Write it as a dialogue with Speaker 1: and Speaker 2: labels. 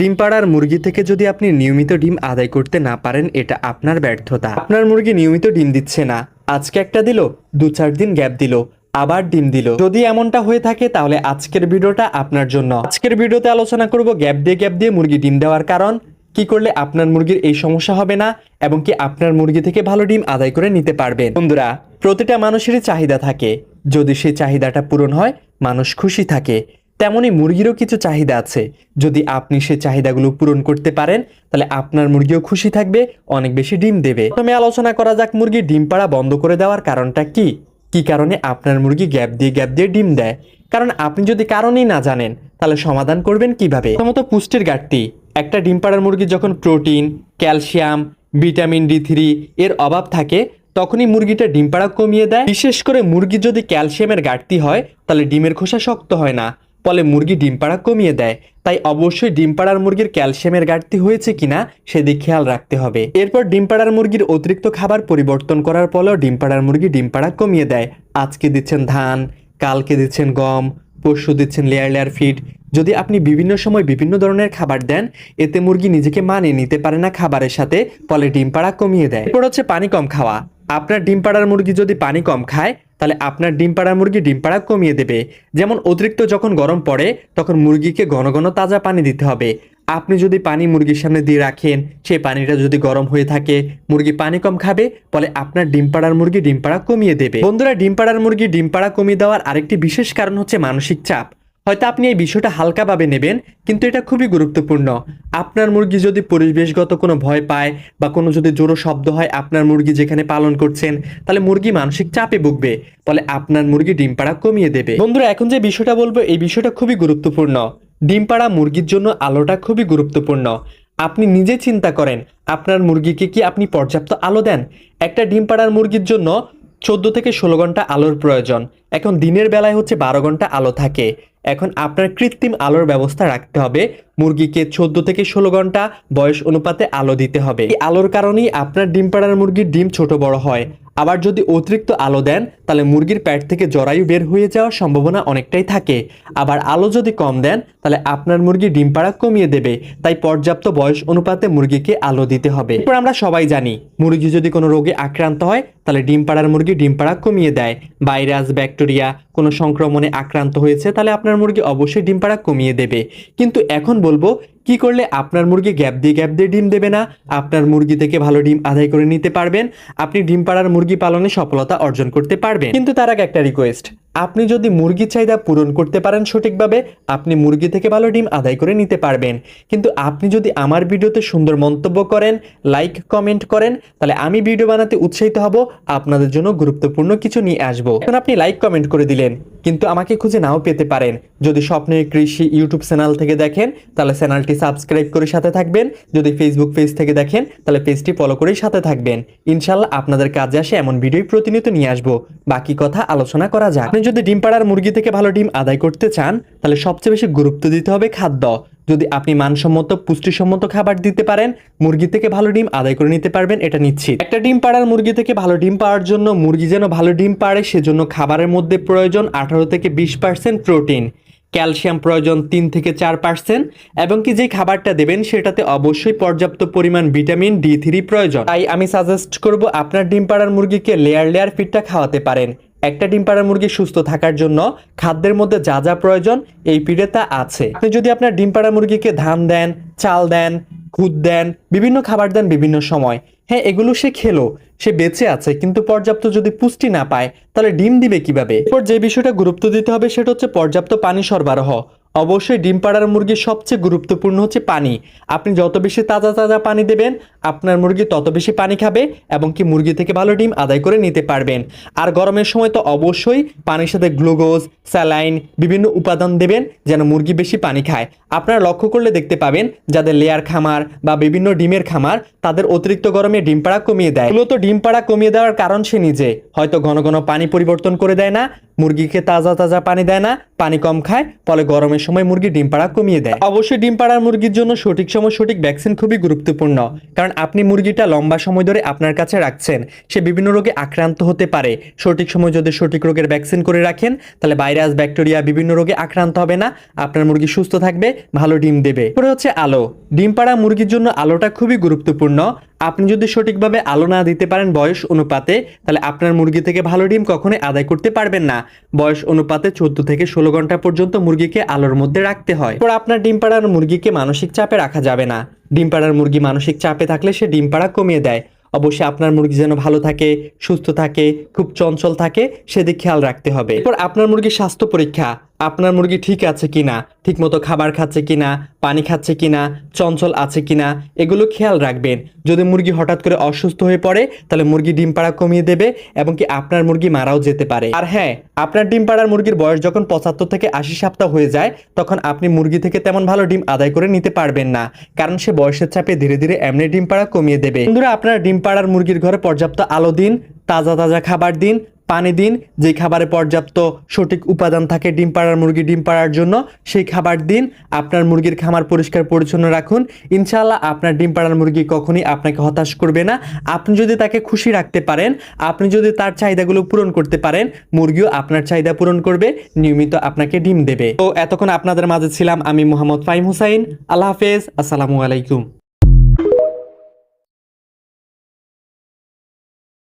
Speaker 1: ডিম পাড়ার মুরগি থেকে যদি আপনি নিয়মিত ডিম আদায় করতে না পারেন, এটা আপনার ব্যর্থতা। আপনার মুরগি নিয়মিত ডিম দিচ্ছে না। আজকে একটা দিল, দু চার দিন গ্যাপ দিল, আবার ডিম দিল। যদি এমনটা হয়ে থাকে, তাহলে আজকের ভিডিওটা আপনার জন্য। আজকের ভিডিওতে আলোচনা করব গ্যাপ দিয়ে গ্যাপ দিয়ে মুরগি ডিম দেওয়ার কারণ। কি করলে আপনার মুরগির এই সমস্যা হবে না, এবং কি আপনার মুরগি থেকে ভালো ডিম আদায় করে নিতে পারবেন? বন্ধুরা, প্রতিটা মানুষেরই চাহিদা থাকে। যদি সেই চাহিদাটা পূরণ হয়, মানুষ খুশি থাকে। তেমনি মুরগিরও কিছু চাহিদা আছে। যদি আপনি সে চাহিদাগুলো পূরণ করতে পারেন, তাহলে আপনার মুরগিও খুশি থাকবে, অনেক বেশি ডিম দেবে। প্রথমে আলোচনা করা যাক মুরগি ডিম পাড়া বন্ধ করে দেওয়ার কারণটা কি। কি কারণে আপনার মুরগি গ্যাপ দিয়ে গ্যাপ দিয়ে ডিম দেয়? কারণ আপনি যদি কারণেই না জানেন, তাহলে সমাধান করবেন কীভাবে? প্রথমত পুষ্টির ঘাটতি। একটা ডিম পাড়ার মুরগি যখন protein, calcium, vitamin D three এর অভাব থাকে, তখনই মুরগিটা ডিম পাড়া কমিয়ে দেয়। বিশেষ করে মুরগি যদি ক্যালসিয়ামের ঘাটতি হয়, তাহলে ডিমের খোসা শক্ত হয় না। ফলে মুরগি ডিম পাড়া কমিয়ে দেয়। তাই অবশ্যই ডিম পাড়ার মুরগির ক্যালসিয়ামের ঘাটতি হয়েছে কিনা সেদিক খেয়াল রাখতে হবে। এরপর ডিম পাড়ার মুরগির অতিরিক্ত খাবার পরিবর্তন করার ফলেও ডিম পাড়ার মুরগি ডিম পাড়া কমিয়ে দেয়। আজকে দিচ্ছেন ধান, কালকে দিচ্ছেন গম, পরশু দিচ্ছেন লেয়ার লেয়ার ফিড। যদি আপনি বিভিন্ন সময় বিভিন্ন ধরনের খাবার দেন, এতে মুরগি নিজেকে মানিয়ে নিতে পারে না খাবারের সাথে, ফলে ডিম পাড়া কমিয়ে দেয়। এরপর হচ্ছে পানি কম খাওয়া। আপনার ডিম পাড়ার মুরগি যদি পানি কম খায়, তাহলে আপনার ডিম পাড়ার মুরগি ডিম পাড়া কমিয়ে দেবে। যেমন অতিরিক্ত যখন গরম পড়ে, তখন মুরগিকে ঘন ঘন তাজা পানি দিতে হবে। আপনি যদি পানি মুরগির সামনে দিয়ে রাখেন, সেই পানিটা যদি গরম হয়ে থাকে, মুরগি পানি কম খাবে, ফলে আপনার ডিম পাড়ার মুরগি ডিম পাড়া কমিয়ে দেবে। বন্ধুরা, ডিম পাড়ার মুরগি ডিম পাড়া কমিয়ে দেওয়ার আরেকটি বিশেষ কারণ হচ্ছে মানসিক চাপ। হয়তো আপনি এই বিষয়টা হালকাভাবে নেবেন, কিন্তু এটা খুবই গুরুত্বপূর্ণ। আপনার মুরগি যদি পরিবেশগত কোনো ভয় পায় বা কোনো যদি জোরো শব্দ হয় আপনার মুরগি যেখানে পালন করছেন, তাহলে মুরগি মানসিক চাপে ভুগবে, ফলে আপনার মুরগি ডিম পাড়া কমিয়ে দেবে। বন্ধুরা, এখন যে বিষয়টা বলব, এই বিষয়টা খুবই গুরুত্বপূর্ণ। ডিম পাড়া মুরগির জন্য আলোটা খুবই গুরুত্বপূর্ণ। আপনি নিজে চিন্তা করেন, আপনার মুরগিকে কি আপনি পর্যাপ্ত আলো দেন? একটা ডিম পাড়ার মুরগির জন্য চোদ্দ থেকে ষোলো ঘণ্টা আলোর প্রয়োজন। এখন দিনের বেলায় হচ্ছে বারো ঘণ্টা আলো থাকে। এখন আপনার কৃত্রিম আলোর ব্যবস্থা রাখতে হবে। মুরগিকে চোদ্দ থেকে ষোলো ঘণ্টা বয়স অনুপাতে আলো দিতে হবে। এই আলোর কারণেই আপনার ডিম পাড়ার মুরগির ডিম ছোট বড় হয়। আবার যদি অতিরিক্ত আলো দেন, তাহলে মুরগির প্যাট থেকে জরায়ু বের হয়ে যাওয়ার সম্ভাবনা অনেকটাই থাকে। আবার আলো যদি কম দেন, তাহলে আপনার মুরগি ডিম পাড়া কমিয়ে দেবে, তাই পর্যাপ্ত বয়স অনুপাতে মুরগিকে আলো দিতে হবে। এরপর আমরা সবাই জানি, মুরগি যদি কোনো রোগে আক্রান্ত হয়, তাহলে ডিম পাড়ার মুরগি ডিম পাড়া কমিয়ে দেয়। ভাইরাস, ব্যাকটেরিয়া কোনো সংক্রমণে আক্রান্ত হয়েছে, তাহলে আপনার মুরগি অবশ্যই ডিম পাড়া কমিয়ে দেবে। কিন্তু এখন বলব, কি করলে আপনার মুরগি গ্যাপ দিয়ে গ্যাপ দিয়ে ডিম দেবে না? আপনার মুরগি থেকে ভালো ডিম আদায় করে নিতে পারবেন। আপনি ডিম পাড়ার মুরগি পালনে সফলতা অর্জন করতে পারবেন। কিন্তু তার আগে একটা রিকোয়েস্ট আপনি যদি মুরগির চাহিদা পূরণ করতে পারেন সঠিকভাবে, আপনি মুরগি থেকে ভালো ডিম আদায় করে নিতে পারবেন। কিন্তু আপনি যদি আমার ভিডিওতে সুন্দর মন্তব্য করেন লাইক কমেন্ট করেন, তাহলে আমি ভিডিও বানাতে উৎসাহিত হব, আপনাদের জন্য গুরুত্বপূর্ণ কিছু নিয়ে আসব। এখন আপনি লাইক কমেন্ট করে দিলেন। কিন্তু আমাকে খুঁজে নাও পেতে পারেন। যদি স্বপ্নের কৃষি ইউটিউব চ্যানেল থেকে দেখেন, তাহলে চ্যানেলটি সাবস্ক্রাইব করে সাথে থাকবেন। যদি ফেসবুক পেজ থেকে দেখেন, তাহলে পেজটি ফলো করেই সাথে থাকবেন। ইনশাল্লাহ আপনাদের কাজে আসে এমন ভিডিও প্রতিনিয়ত নিয়ে আসব। বাকি কথা আলোচনা করা যাক। আপনি যদি ডিম পাড়ার মুরগি থেকে ভালো ডিম আদায় করতে চান, তাহলে সবচেয়ে বেশি গুরুত্ব দিতে হবে খাদ্য। যদি আপনি মানসম্মত, পুষ্টিসম্মত খাবার দিতে পারেন, মুরগি থেকে ভালো ডিম আদায় করে নিতে পারবেন, এটা নিশ্চিত। একটা ডিম পাড়ার মুরগি থেকে ভালো ডিম পাওয়ার জন্য মুরগি যেন ভালো ডিম পাড়ে, সেজন্য খাবারের মধ্যে প্রয়োজন আঠারো থেকে বিশ পার্সেন্ট প্রোটিন ক্যালসিয়াম প্রয়োজন তিন থেকে চার পার্সেন্ট এবং কি যে খাবারটা দেবেন সেটাতে অবশ্যই পর্যাপ্ত পরিমাণ ভিটামিন ডি থ্রি প্রয়োজন। তাই আমি সাজেস্ট করব আপনার ডিম পাড়ার মুরগিকে লেয়ার লেয়ার ফিডটা খাওয়াতে পারেন। একটা ডিম পাড়ার মুরগি সুস্থ থাকার জন্য খাদ্যের মধ্যে যা যা প্রয়োজন এই পিঠে তা আছে। আপনি যদি আপনার ডিম পাড়া মুরগিকে ধান দেন, চাল দেন খুদ দেন, বিভিন্ন খাবার দেন বিভিন্ন সময়। হ্যাঁ এগুলো সে খেলো, সে বেঁচে আছে, কিন্তু পর্যাপ্ত যদি পুষ্টি না পায়, তাহলে ডিম দিবে কীভাবে? এরপর যে বিষয়টা গুরুত্ব দিতে হবে, সেটা হচ্ছে পর্যাপ্ত পানি সরবরাহ। অবশ্যই ডিম পাড়ার মুরগির সবচেয়ে গুরুত্বপূর্ণ হচ্ছে পানি। আপনি যত বেশি তাজা তাজা পানি দেবেন আপনার মুরগি তত বেশি পানি খাবে এবং কি মুরগি থেকে ভালো ডিম আদায় করে নিতে পারবেন। আর গরমের সময় তো অবশ্যই পানির সাথে গ্লুকোজ, স্যালাইন, বিভিন্ন উপাদান দেবেন যেন মুরগি বেশি পানি খায়। আপনারা লক্ষ্য করলে দেখতে পাবেন যাদের লেয়ার খামার বা বিভিন্ন ডিমের খামার, তাদের অতিরিক্ত গরমে ডিম পাড়া কমিয়ে দেয়। মূলত ডিম পাড়া কমিয়ে দেওয়ার কারণ সে নিজে। হয়তো ঘন ঘন পানি পরিবর্তন করে দেয় না মুরগিকে তাজা তাজা পানি দেয় না, পানি কম খায়, ফলে গরমের সময় মুরগি ডিম পাড়া কমিয়ে দেয়। অবশ্যই ডিম পাড়ার মুরগির জন্য সঠিক সময় সঠিক ভ্যাকসিন খুবই গুরুত্বপূর্ণ। কারণ কারণ আপনি মুরগিটা লম্বা সময় ধরে আপনার কাছে রাখছেন, সে বিভিন্ন রোগে আক্রান্ত হতে পারে। সঠিক সময় যদি সঠিক রোগের ভ্যাকসিন করে রাখেন, তাহলে ভাইরাস ব্যাকটেরিয়া বিভিন্ন রোগে আক্রান্ত হবে না, আপনার মুরগি সুস্থ থাকবে, ভালো ডিম দেবে। পরে হচ্ছে আলো। ডিম পাড়া মুরগির জন্য আলোটা খুবই গুরুত্বপূর্ণ। আপনি যদি সঠিকভাবে আলো না দিতে পারেন বয়স অনুপাতে, তাহলে আপনার মুরগি থেকে ভালো ডিম কখনোই আদায় করতে পারবেন না। বয়স অনুপাতে চোদ্দ থেকে ষোলো ঘণ্টা পর্যন্ত মুরগিকে আলোর মধ্যে রাখতে হয়। পর আপনার ডিম পাড়ার মুরগিকে মানসিক চাপে রাখা যাবে না। ডিম পাড়ার মুরগি মানসিক চাপে থাকলে সে ডিম পাড়া কমিয়ে দেয়। অবশ্যই আপনার মুরগি যেন ভালো থাকে, সুস্থ থাকে, খুব চঞ্চল থাকে, সেদিক খেয়াল রাখতে হবে। এরপর আপনার মুরগির স্বাস্থ্য পরীক্ষা। আপনার মুরগি ঠিক আছে কি কিনা, ঠিকমতো খাবার খাচ্ছে কিনা, পানি খাচ্ছে কিনা, চঞ্চল আছে কিনা, এগুলো খেয়াল রাখবেন। যদি মুরগি হঠাৎ করে অসুস্থ হয়ে পড়ে, তাহলে মুরগি ডিম পাড়া কমিয়ে দেবে এবং কি আপনার মুরগি মারাও যেতে পারে। আর হ্যাঁ আপনার ডিম পাড়ার মুরগির বয়স যখন পঁচাত্তর থেকে আশি সপ্তাহ হয়ে যায়, তখন আপনি মুরগি থেকে তেমন ভালো ডিম আদায় করে নিতে পারবেন না, কারণ সে বয়সের চাপে ধীরে ধীরে এমনি ডিম পাড়া কমিয়ে দেবে। বন্ধুরা, আপনার ডিম পাড়ার মুরগির ঘরে পর্যাপ্ত আলো দিন তাজা তাজা খাবার দিন, পানি দিন যে খাবারে পর্যাপ্ত সঠিক উপাদান থাকে ডিম পাড়ার মুরগি ডিম পাড়ার জন্য, সেই খাবার দিন, আপনার মুরগির খামার পরিষ্কার পরিচ্ছন্ন রাখুন। ইনশাআল্লাহ আপনার ডিম পাড়ার মুরগি কখনই আপনাকে হতাশ করবে না। আপনি যদি তাকে খুশি রাখতে পারেন, আপনি যদি তার চাহিদাগুলো পূরণ করতে পারেন, মুরগিও আপনার চাহিদা পূরণ করবে, নিয়মিত আপনাকে ডিম দেবে। তো এতক্ষণ আপনাদের মাঝে ছিলাম আমি মোহাম্মদ ফাইম হুসাইন। আল্লাহ হাফেজ, আসসালামু আলাইকুম।